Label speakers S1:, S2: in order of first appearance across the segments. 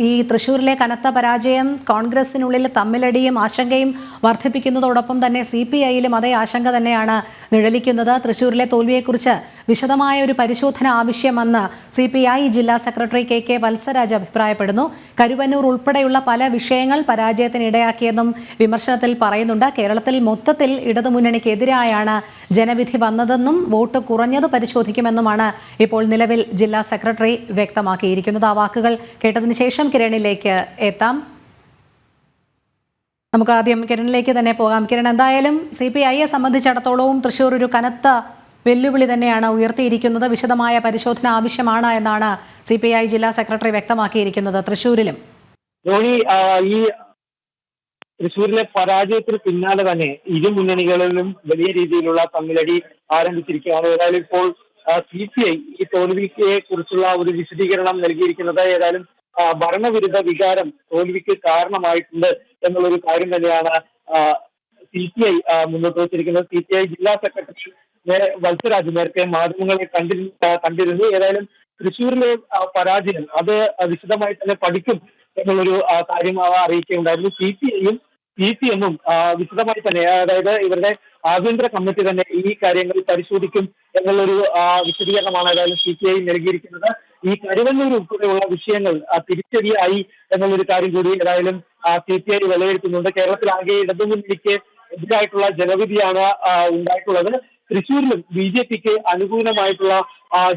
S1: ഈ തൃശ്ശൂരിലെ കനത്ത പരാജയം കോൺഗ്രസിനുള്ളിൽ തമ്മിലടിയും ആശങ്കയും വർദ്ധിപ്പിക്കുന്നതോടൊപ്പം തന്നെ സി പി ഐയിലും അതേ ആശങ്ക തന്നെയാണ് നിഴലിക്കുന്നത് തൃശൂരിലെ തോൽവിയെക്കുറിച്ച് വിശദമായ ഒരു പരിശോധന ആവശ്യമെന്ന് സി പി ഐ ജില്ലാ സെക്രട്ടറി കെ കെ വത്സരാജ് അഭിപ്രായപ്പെടുന്നു. കരുവന്നൂർ ഉൾപ്പെടെയുള്ള പല വിഷയങ്ങൾ പരാജയത്തിന് ഇടയാക്കിയെന്നും വിമർശനത്തിൽ പറയുന്നുണ്ട്. കേരളത്തിൽ മൊത്തത്തിൽ ഇടതുമുന്നണിക്കെതിരായാണ് ജനവിധി വന്നതെന്നും വോട്ട് കുറഞ്ഞത് പരിശോധിക്കുമെന്നുമാണ് ഇപ്പോൾ നിലവിൽ ജില്ലാ സെക്രട്ടറി വ്യക്തമാക്കിയിരിക്കുന്നത്. ആ വാക്കുകൾ കേട്ടതിന് ശേഷം കിരണിലേക്ക് എത്താം. നമുക്ക് ആദ്യം കിരണിലേക്ക് തന്നെ പോകാം. കിരൺ എന്തായാലും സി പി ഐയെ സംബന്ധിച്ചിടത്തോളവും തൃശൂർ ഒരു കനത്ത വെല്ലുവിളി തന്നെയാണ് ഉയർത്തിയിരിക്കുന്നത്. വിശദമായ പരിശോധന ആവശ്യമാണ് എന്നാണ് സി പി ഐ ജില്ലാ സെക്രട്ടറി വ്യക്തമാക്കിയിരിക്കുന്നത്. തൃശൂരിലും
S2: ധോണി ഈ തൃശ്ശൂരിലെ പരാജയത്തിന് പിന്നാലെ തന്നെ ഇരു മുന്നണികളിലും വലിയ രീതിയിലുള്ള തമ്മിലടി ആരംഭിച്ചിരിക്കുകയാണ്. ഏതായാലും ഇപ്പോൾ സി പി ഐ ഈ തോൽവിയെ കുറിച്ചുള്ള ഒരു വിശദീകരണം നൽകിയിരിക്കുന്നത്. ഏതായാലും ഭരണവിരുദ്ധ വികാരം തോൽവിക്ക് കാരണമായിട്ടുണ്ട് എന്നുള്ളൊരു കാര്യം തന്നെയാണ് സി പി ഐ മുന്നോട്ട് വച്ചിരിക്കുന്നത്. സി പി ഐ ജില്ലാ സെക്രട്ടറി വത്സരാജ് നേരത്തെ മാധ്യമങ്ങളെ കണ്ടിരുന്നു കണ്ടിരുന്നു. ഏതായാലും തൃശ്ശൂരിലെ പരാജയം അത് വിശദമായി തന്നെ പഠിക്കും എന്നുള്ളൊരു കാര്യം അറിയിക്കുകയുണ്ടായിരുന്നു. സി പി ഐയും സി പി എമ്മും വിശദമായി തന്നെ അതായത് ഇവരുടെ ആഭ്യന്തര കമ്മിറ്റി തന്നെ ഈ കാര്യങ്ങൾ പരിശോധിക്കും എന്നുള്ളൊരു വിശദീകരണമാണ് ഏതായാലും സി പി ഐ നൽകിയിരിക്കുന്നത്. ഈ കരുവന്നൂർ ഉൾപ്പെടെയുള്ള വിഷയങ്ങൾ തിരിച്ചടിയായി എന്നുള്ളൊരു കാര്യം കൂടി ഏതായാലും സി പി ഐ വിലയിരുത്തുന്നുണ്ട്. കേരളത്തിലാകെ ഇടതുമുന്നണിക്ക് എതിരായിട്ടുള്ള ജനവിധിയാണ് ഉണ്ടായിട്ടുള്ളത്. തൃശ്ശൂരിലും ബി ജെ പിക്ക് അനുകൂലമായിട്ടുള്ള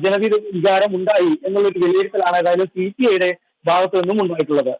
S2: ജനവിധി വികാരം ഉണ്ടായി എന്നുള്ളൊരു വിലയിരുത്തലാണ് ഏതായാലും സി പി ഐയുടെ ഭാഗത്തു നിന്നും ഉണ്ടായിട്ടുള്ളത്.